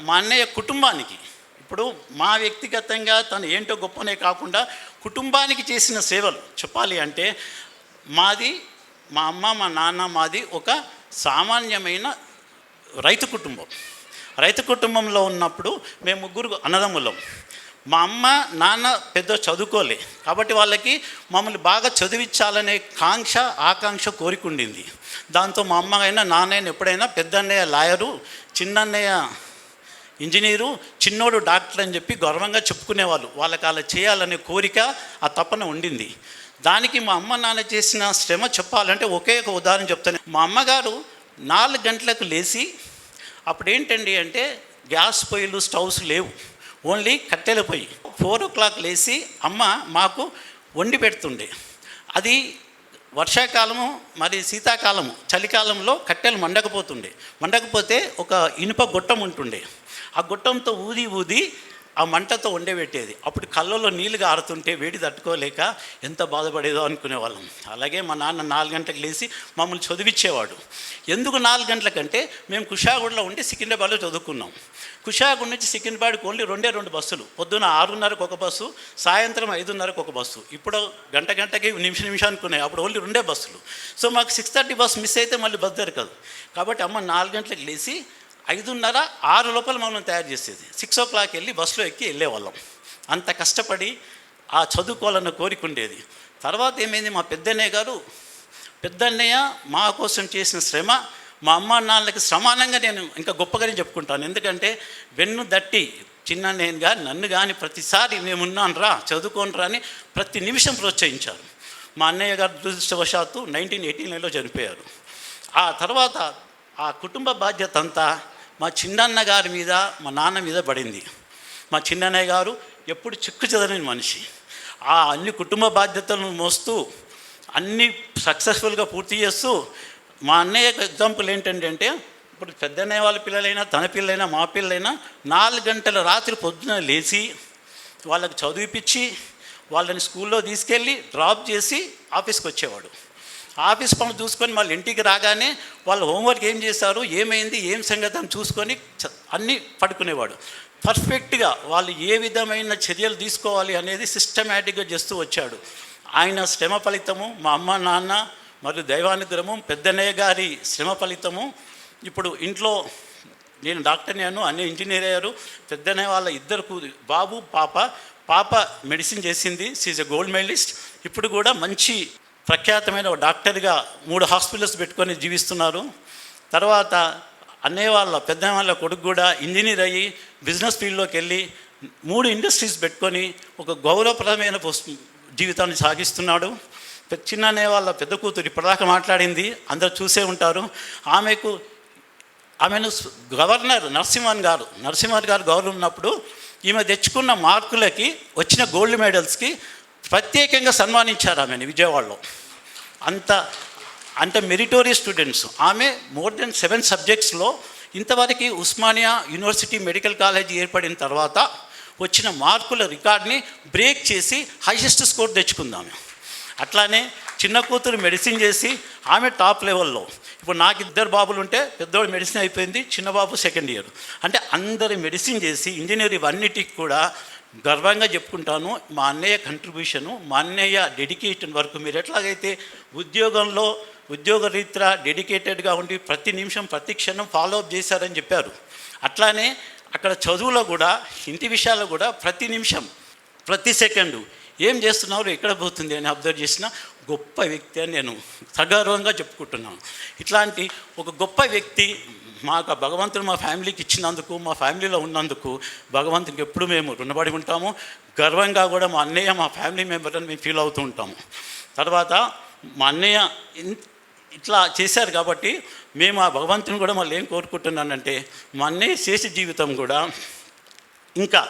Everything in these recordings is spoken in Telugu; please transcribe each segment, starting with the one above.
మా అన్నయ్య కుటుంబానికి. ఇప్పుడు మా వ్యక్తిగతంగా తను ఏంటో గొప్పనే కాకుండా కుటుంబానికి చేసిన సేవలు చెప్పాలి అంటే మాది మా అమ్మ మా నాన్న మాది ఒక సామాన్యమైన రైతు కుటుంబం. రైతు కుటుంబంలో ఉన్నప్పుడు మేము ముగ్గురు అన్నదమ్ములం. మా అమ్మ నాన్న పెద్ద చదువుకోలే. కాబట్టి వాళ్ళకి మమ్మల్ని బాగా చదివించాలనే కాంక్ష ఆకాంక్ష కోరిక ఉండింది. దాంతో మా అమ్మ అయినా నాన్నయ్య ఎప్పుడైనా పెద్దన్నయ్య లాయరు చిన్నన్నయ్య ఇంజనీరు చిన్నోడు డాక్టర్ అని చెప్పి గర్వంగా చెప్పుకునేవాళ్ళు. వాళ్ళకి అలా చేయాలనే కోరిక ఆ తపన ఉండింది. దానికి మా అమ్మ నాన్న చేసిన శ్రమ చెప్పాలంటే ఒకే ఒక ఉదాహరణ చెప్తాను. మా అమ్మగారు నాలుగు గంటలకు లేచి అప్పుడు ఏంటండి అంటే గ్యాస్ పొయ్యిలు స్టవ్స్ లేవు. ఓన్లీ కట్టెల పొయ్యి. ఫోర్ ఓ క్లాక్ లేచి అమ్మ మాకు వండి పెడుతుండే. అది వర్షాకాలము మరి శీతాకాలము చలికాలంలో కట్టెలు మండకపోతుండే. మండకపోతే ఒక ఇనుప గొట్టం ఉంటుండే. ఆ గుట్టంతో ఊది ఊది ఆ మంటతో వండేబెట్టేది అప్పుడు కళ్ళలో నీళ్ళు గారుతుంటే వేడి తట్టుకోలేక ఎంత బాధపడేదో అనుకునేవాళ్ళం. అలాగే మా నాన్న నాలుగు గంటలకు లేచి మమ్మల్ని చదివించేవాడు ఎందుకు నాలుగు గంటలకంటే మేము కుషాగూడలో ఉండి సికింద్రాబాద్లో చదువుకున్నాం. కుషాగూడ నుంచి సికింద్రాబాద్కి ఓన్లీ రెండే రెండు బస్సులు. పొద్దున ఆరున్నరకు ఒక బస్సు సాయంత్రం ఐదున్నరకు ఒక బస్సు. ఇప్పుడు గంట గంటకి నిమిషం నిమిషానికి ఉన్నాయి అప్పుడు ఓన్లీ రెండే బస్సులు. సో మాకు సిక్స్ థర్టీ బస్సు మిస్ అయితే మళ్ళీ బస్సు దొరకదు. కాబట్టి అమ్మ నాలుగు గంటలకు లేచి ఐదున్నర ఆరు లోపల మమ్మల్ని తయారు చేసేది. సిక్స్ ఓ క్లాక్ వెళ్ళి బస్సులో ఎక్కి వెళ్ళేవాళ్ళం. అంత కష్టపడి ఆ చదువుకోవాలన్న కోరిక ఉండేది. తర్వాత ఏమైంది? మా పెద్దన్నయ్య గారు పెద్దన్నయ్య మా కోసం చేసిన శ్రమ మా అమ్మ నాన్నలకి సమానంగా నేను ఇంకా గొప్పగానే చెప్పుకుంటాను. ఎందుకంటే వెన్ను దట్టి చిన్న నేను కానీ నన్ను కానీ ప్రతిసారి మేమున్నాను రా చదువుకోను రా అని ప్రతి నిమిషం ప్రోత్సహించారు. మా అన్నయ్య గారు దురదృష్టవశాత్తు నైన్టీన్ ఎయిటీ నైన్లో చనిపోయారు. ఆ తర్వాత ఆ కుటుంబ బాధ్యత అంతా మా చిన్నన్న గారి మీద మా నాన్న మీద పడింది. మా చిన్నన్నయ్య గారు ఎప్పుడు చిక్కు చదవని మనిషి. ఆ అన్ని కుటుంబ బాధ్యతలను మోస్తూ అన్ని సక్సెస్ఫుల్గా పూర్తి చేస్తూ మా అన్నయ్య ఎగ్జాంపుల్ ఏంటంటే ఇప్పుడు పెద్దన్నయ్య వాళ్ళ పిల్లలైనా తన పిల్లలైనా మా పిల్లలైనా నాలుగు గంటల రాత్రి పొద్దున లేచి వాళ్ళకి చదివిపించి వాళ్ళని స్కూల్లో తీసుకెళ్ళి డ్రాప్ చేసి ఆఫీస్కి వచ్చేవాడు. ఆఫీస్ పనులు చూసుకొని వాళ్ళు ఇంటికి రాగానే వాళ్ళ హోంవర్క్ ఏం చేశారు ఏమైంది ఏం సంగతి అని చూసుకొని చ- అన్నీ పడుకునేవాడు. పర్ఫెక్ట్గా వాళ్ళు ఏ విధమైన చర్యలు తీసుకోవాలి అనేది సిస్టమేటిక్గా చేస్తూ వచ్చాడు. ఆయన శ్రమ ఫలితము మా అమ్మ నాన్న మరియు దైవానుగ్రహము పెద్దనయ్య గారి శ్రమ ఫలితము. ఇప్పుడు ఇంట్లో నేను డాక్టర్ని అను అన్ని ఇంజనీర్ అయ్యారు పెద్దనయ్య వాళ్ళ ఇద్దరు కూ- బాబు పాప పాప మెడిసిన్ చేసింది సీజ్ ఎ గోల్డ్ మెడలిస్ట్ ఇప్పుడు కూడా మంచి ప్రఖ్యాతమైన ఒక డాక్టర్గా మూడు హాస్పిటల్స్ పెట్టుకొని జీవిస్తున్నారు. తర్వాత అన్నయ్య వాళ్ళ పెద్ద వాళ్ళ కొడుకు కూడా ఇంజనీర్ అయ్యి బిజినెస్ ఫీల్డ్లోకి వెళ్ళి మూడు ఇండస్ట్రీస్ పెట్టుకొని ఒక గౌరవప్రదమైన జీవితాన్ని సాగిస్తున్నాడు. చిన్ననే చిన్న వాళ్ళ పెద్ద కూతురు ఇప్పటిదాకా మాట్లాడింది. అందరూ చూసే ఉంటారు. ఆమెకు ఆమెను గవర్నర్ నరసింహన్ గారు నరసింహన్ గారు గవర్నర్ ఉన్నప్పుడు ఈమె తెచ్చుకున్న మార్కులకి వచ్చిన గోల్డ్ మెడల్స్కి ప్రత్యేకంగా సన్మానించారు ఆమెను విజయవాడలో. అంత అంత మెరిటోరియస్ స్టూడెంట్స్. ఆమె మోర్ దెన్ సెవెన్ సబ్జెక్ట్స్లో ఇంతవరకు ఉస్మానియా యూనివర్సిటీ మెడికల్ కాలేజ్ ఏర్పడిన తర్వాత వచ్చిన మార్కుల రికార్డ్ని బ్రేక్ చేసి హైయెస్ట్ స్కోర్ తెచ్చుకుందాము అట్లానే చిన్న కూతురు మెడిసిన్ చేసి ఆమె టాప్ లెవెల్లో. ఇప్పుడు నాకు ఇద్దరు బాబులు ఉంటే పెద్దోడు మెడిసిన్ అయిపోయింది చిన్న బాబు సెకండ్ ఇయర్. అంటే అందరు మెడిసిన్ చేసి ఇంజనీర్ ఇవన్నిటికి కూడా గర్వంగా చెప్పుకుంటాను మా అన్నయ్య కంట్రిబ్యూషను మా అన్నయ్య డెడికేషన్ వరకు మీరు ఎట్లాగైతే ఉద్యోగంలో ఉద్యోగ రీత్యా డెడికేటెడ్గా ఉండి ప్రతి నిమిషం ప్రతి క్షణం ఫాలో అప్ చేశారని చెప్పారు. అట్లానే అక్కడ చదువులో కూడా ఇంటి విషయాల్లో కూడా ప్రతి నిమిషం ప్రతి సెకండు ఏం చేస్తున్నారు ఎక్కడ పోతుంది అని అబ్జర్వ్ చేసిన గొప్ప వ్యక్తి అని నేను సగర్వంగా చెప్పుకుంటున్నాను. ఇట్లాంటి ఒక గొప్ప వ్యక్తి మాకు ఆ భగవంతుడు మా ఫ్యామిలీకి ఇచ్చినందుకు మా ఫ్యామిలీలో ఉన్నందుకు భగవంతునికి ఎప్పుడు మేము రుణపడి ఉంటాము. గర్వంగా కూడా మా అన్నయ్య మా ఫ్యామిలీ మెంబర్ అని మేము ఫీల్ అవుతూ ఉంటాము. తర్వాత మా అన్నయ్య ఇట్లా చేశారు కాబట్టి మేము ఆ భగవంతుని కూడా మళ్ళీ ఏం కోరుకుంటున్నానంటే మా అన్నయ్య శేష జీవితం కూడా ఇంకా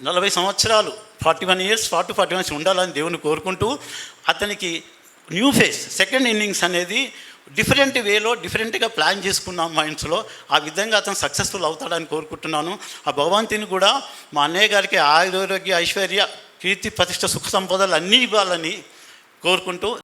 నలభై సంవత్సరాలు forty one years forty forty ones ఉండాలని దేవుని కోరుకుంటూ అతనికి న్యూ ఫేస్ సెకండ్ ఇన్నింగ్స్ అనేది డిఫరెంట్ వేలో డిఫరెంట్గా ప్లాన్ చేసుకున్నాం మైండ్స్లో. ఆ విధంగా అతను సక్సెస్ఫుల్ అవుతాడని కోరుకుంటున్నాను. ఆ భగవంతుని కూడా మా అన్నయ్య గారికి ఆయురోగ్య ఐశ్వర్య కీర్తి ప్రతిష్ట సుఖ సంపదలు అన్నీ ఇవ్వాలని కోరుకుంటూ